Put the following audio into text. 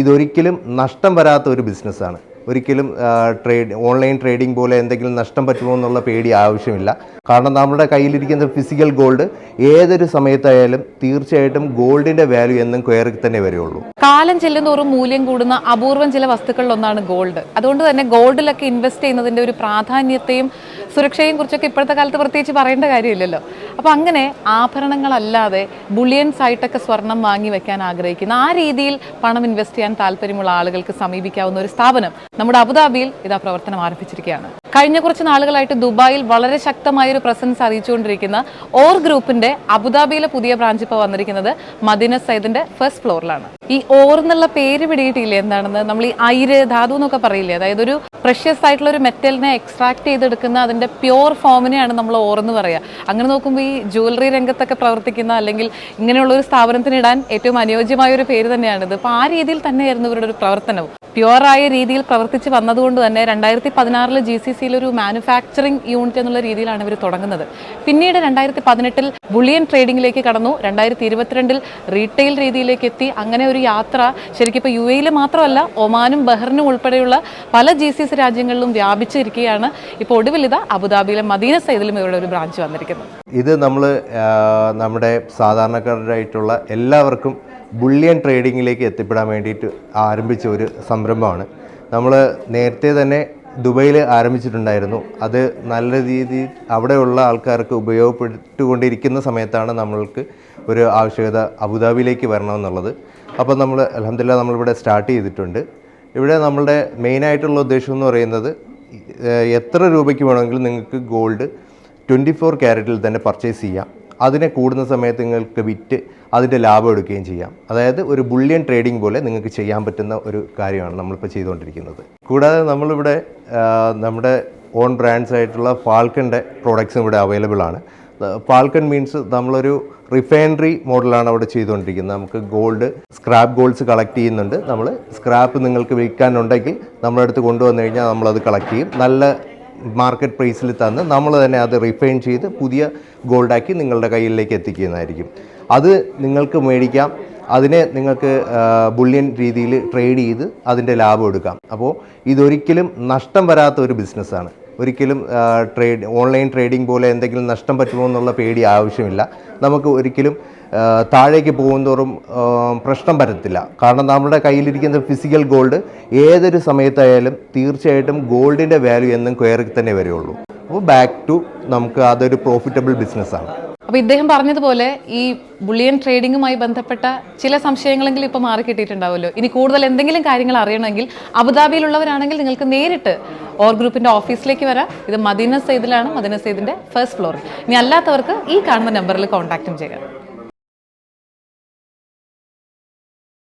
ഇതൊരിക്കലും നഷ്ടം വരാത്ത ഒരു ബിസിനസ്സാണ്. ഒരിക്കലും ട്രേഡ് ഓൺലൈൻ ട്രേഡിംഗ് പോലെ എന്തെങ്കിലും നഷ്ടം പറ്റുമോ എന്നുള്ള പേടി ആവശ്യമില്ല. കാരണം നമ്മുടെ കയ്യിലിരിക്കുന്ന ഫിസിക്കൽ ഗോൾഡ് ഏതൊരു സമയത്തായാലും തീർച്ചയായിട്ടും ഗോൾഡിന്റെ വാല്യൂ എന്നും കയറി തന്നെ വരികയുള്ളൂ കാലം ചെല്ലുന്നോറും മൂല്യം കൂടുന്ന അപൂർവം ചില വസ്തുക്കളിലൊന്നാണ് ഗോൾഡ്. അതുകൊണ്ട് തന്നെ ഗോൾഡിലൊക്കെ ഇൻവെസ്റ്റ് ചെയ്യുന്നതിന്റെ ഒരു പ്രാധാന്യത്തെയും സുരക്ഷയും കുറിച്ചൊക്കെ ഇപ്പോഴത്തെ കാലത്ത് പ്രത്യേകിച്ച് പറയേണ്ട കാര്യമില്ലല്ലോ. അപ്പോൾ അങ്ങനെ ആഭരണങ്ങളല്ലാതെ ബുള്ളിയൻസ് ആയിട്ടൊക്കെ സ്വർണം വാങ്ങി വെക്കാൻ ആഗ്രഹിക്കുന്ന ആ രീതിയിൽ പണം ഇൻവെസ്റ്റ് ചെയ്യാൻ താല്പര്യമുള്ള ആളുകൾക്ക് സമീപിക്കാവുന്ന ഒരു സ്ഥാപനം നമ്മുടെ അബുദാബിയിൽ ഇതാ പ്രവർത്തനം ആരംഭിച്ചിരിക്കുകയാണ്. കഴിഞ്ഞ കുറച്ച് നാളുകളായിട്ട് ദുബായിൽ വളരെ ശക്തമായ ഒരു പ്രസൻസ് അറിയിച്ചുകൊണ്ടിരിക്കുന്ന ഓർ ഗ്രൂപ്പിന്റെ അബുദാബിയിലെ പുതിയ ബ്രാഞ്ച് ഇപ്പോൾ വന്നിരിക്കുന്നത് മദീന സൈദിന്റെ ഫസ്റ്റ് ഫ്ലോറിലാണ് ഈ ഓർ എന്നുള്ള പേര് പിടിയിട്ടില്ലേ എന്താണെന്ന്? നമ്മൾ ഈ ഐര് ധാതു എന്നൊക്കെ പറയില്ലേ? അതായത് ഒരു പ്രഷ്യസ് ആയിട്ടുള്ള ഒരു മെറ്റലിനെ എക്സ്ട്രാക്ട് ചെയ്തെടുക്കുന്ന അതിന്റെ പ്യോർ ഫോമിനെയാണ് നമ്മൾ ഓർ എന്ന് പറയുക അങ്ങനെ നോക്കുമ്പോൾ ഈ ജ്വല്ലറി രംഗത്തൊക്കെ പ്രവർത്തിക്കുന്ന അല്ലെങ്കിൽ ഇങ്ങനെയുള്ള ഒരു സ്ഥാപനത്തിന് ഇടാൻ ഏറ്റവും അനുയോജ്യമായ ഒരു പേര് തന്നെയാണിത്. അപ്പോൾ ആ രീതിയിൽ തന്നെയായിരുന്നു ഇവരുടെ ഒരു പ്രവർത്തനവും പ്യുവറായ രീതിയിൽ പ്രവർത്തിച്ച് വന്നതുകൊണ്ട് തന്നെ രണ്ടായിരത്തി പതിനാറിൽ ജി സി സിയിൽ ഒരു മാനുഫാക്ചറിംഗ് യൂണിറ്റ് എന്നുള്ള രീതിയിലാണ് ഇവർ തുടങ്ങുന്നത്. പിന്നീട് രണ്ടായിരത്തി പതിനെട്ടിൽ ബുളിയൻ ട്രേഡിംഗിലേക്ക് കടന്നു. രണ്ടായിരത്തി ഇരുപത്തിരണ്ടിൽ റീറ്റെയിൽ രീതിയിലേക്ക് എത്തി. അങ്ങനെ ഒരു യാത്ര ശരിക്കും ഇപ്പോൾ യു എയിൽ മാത്രമല്ല ഒമാനും ബഹ്റിനും ഉൾപ്പെടെയുള്ള പല ജി സി സി രാജ്യങ്ങളിലും വ്യാപിച്ചിരിക്കുകയാണ്. ഇപ്പോൾ ഒടുവിൽ ഇത് അബുദാബിയിലെ മദീന സൈദിലും ഇവരുടെ ഒരു ബ്രാഞ്ച് വന്നിരിക്കുന്നത് ഇത് നമ്മൾ നമ്മുടെ സാധാരണക്കാരായിട്ടുള്ള എല്ലാവർക്കും ബുള്ളിയൻ ട്രേഡിങ്ങിലേക്ക് എത്തിപ്പെടാൻ വേണ്ടിയിട്ട് ആരംഭിച്ച ഒരു സംരംഭമാണ്. നമ്മൾ നേരത്തെ തന്നെ ദുബൈയിൽ ആരംഭിച്ചിട്ടുണ്ടായിരുന്നു. അത് നല്ല രീതിയിൽ അവിടെയുള്ള ആൾക്കാർക്ക് ഉപയോഗപ്പെട്ടുകൊണ്ടിരിക്കുന്ന സമയത്താണ് നമ്മൾക്ക് ഒരു ആവശ്യകത അബുദാബിയിലേക്ക് വരണമെന്നുള്ളത്. അപ്പോൾ നമ്മൾ അലഹമില്ല നമ്മളിവിടെ സ്റ്റാർട്ട് ചെയ്തിട്ടുണ്ട്. ഇവിടെ നമ്മളുടെ മെയിനായിട്ടുള്ള ഉദ്ദേശം എന്ന് പറയുന്നത് എത്ര രൂപയ്ക്ക് വേണമെങ്കിലും നിങ്ങൾക്ക് ഗോൾഡ് ട്വന്റി ഫോർ ക്യാരറ്റിൽ തന്നെ പർച്ചേസ് ചെയ്യാം. അതിനെ കൂടുന്ന സമയത്ത് നിങ്ങൾക്ക് വിറ്റ് അതിന്റെ ലാഭം എടുക്കുകയും ചെയ്യാം. അതായത് ഒരു ബുള്ളിയൻ ട്രേഡിംഗ് പോലെ നിങ്ങൾക്ക് ചെയ്യാൻ പറ്റുന്ന ഒരു കാര്യമാണ് നമ്മളിപ്പോൾ ചെയ്തുകൊണ്ടിരിക്കുന്നത്. കൂടാതെ നമ്മളിവിടെ നമ്മുടെ ഓൺ ബ്രാൻഡ്സ് ആയിട്ടുള്ള ഫാൽക്കന്റെ പ്രോഡക്ട്സും ഇവിടെ അവൈലബിൾ ആണ്. ഫാൽക്കൺ മീൻസ് നമ്മളൊരു റിഫൈനറി മോഡലാണ് അവിടെ ചെയ്തുകൊണ്ടിരിക്കുന്നത്. നമുക്ക് ഗോൾഡ് സ്ക്രാപ്പ് ഗോൾഡ്സ് കളക്ട് ചെയ്യുന്നുണ്ട്. നമ്മൾ സ്ക്രാപ്പ് നിങ്ങൾക്ക് വിൽക്കാനുണ്ടെങ്കിൽ നമ്മളടുത്ത് കൊണ്ടുവന്നു കഴിഞ്ഞാൽ നമ്മളത് കളക്ട് ചെയ്യും. നല്ല മാർക്കറ്റ് പ്രൈസിൽ തന്ന് നമ്മൾ തന്നെ അത് റിഫൈൻ ചെയ്ത് പുതിയ ഗോൾഡാക്കി നിങ്ങളുടെ കയ്യിലേക്ക് എത്തിക്കുന്നതായിരിക്കും. അത് നിങ്ങൾക്ക് മേടിക്കാം. അതിനെ നിങ്ങൾക്ക് ബുള്ളിയൻ രീതിയിൽ ട്രേഡ് ചെയ്ത് അതിന്റെ ലാഭം എടുക്കാം. അപ്പോൾ ഇതൊരിക്കലും നഷ്ടം വരാത്ത ഒരു ബിസിനസ്സാണ് ഒരിക്കലും ട്രേഡ് ഓൺലൈൻ ട്രേഡിംഗ് പോലെ എന്തെങ്കിലും നഷ്ടം പറ്റുമോ എന്നുള്ള പേടി ആവശ്യമില്ല. നമുക്ക് ഒരിക്കലും താഴേക്ക് പോകുന്തോറും പ്രശ്നം വരത്തില്ല. കാരണം നമ്മുടെ കയ്യിലിരിക്കുന്ന ഫിസിക്കൽ ഗോൾഡ് ഏതൊരു സമയത്തായാലും തീർച്ചയായിട്ടും ഗോൾഡിന്റെ വാല്യൂ എന്നും കയറി തന്നെ വരികയുള്ളൂ അപ്പോൾ ബാക്ക് ടു നമുക്ക് അതൊരു പ്രോഫിറ്റബിൾ ബിസിനസ്സാണ് അപ്പോൾ ഇദ്ദേഹം പറഞ്ഞതുപോലെ ഈ ബുള്ളിയൻ ട്രേഡിങ്ങുമായി ബന്ധപ്പെട്ട ചില സംശയങ്ങളെങ്കിലും ഇപ്പോൾ മാറി കിട്ടിയിട്ടുണ്ടാവുമല്ലോ ഇനി കൂടുതൽ എന്തെങ്കിലും കാര്യങ്ങൾ അറിയണമെങ്കിൽ അബുദാബിയിലുള്ളവരാണെങ്കിൽ നിങ്ങൾക്ക് നേരിട്ട് ഓർ ഗ്രൂപ്പിന്റെ ഓഫീസിലേക്ക് വരാം. ഇത് മദീന സെയ്ദിലാണ് മദീന സൈദിന്റെ ഫസ്റ്റ് ഫ്ലോറിൽ ഇനി അല്ലാത്തവർക്ക് ഈ കാണുന്ന നമ്പറിൽ കോൺടാക്റ്റും ചെയ്യാം.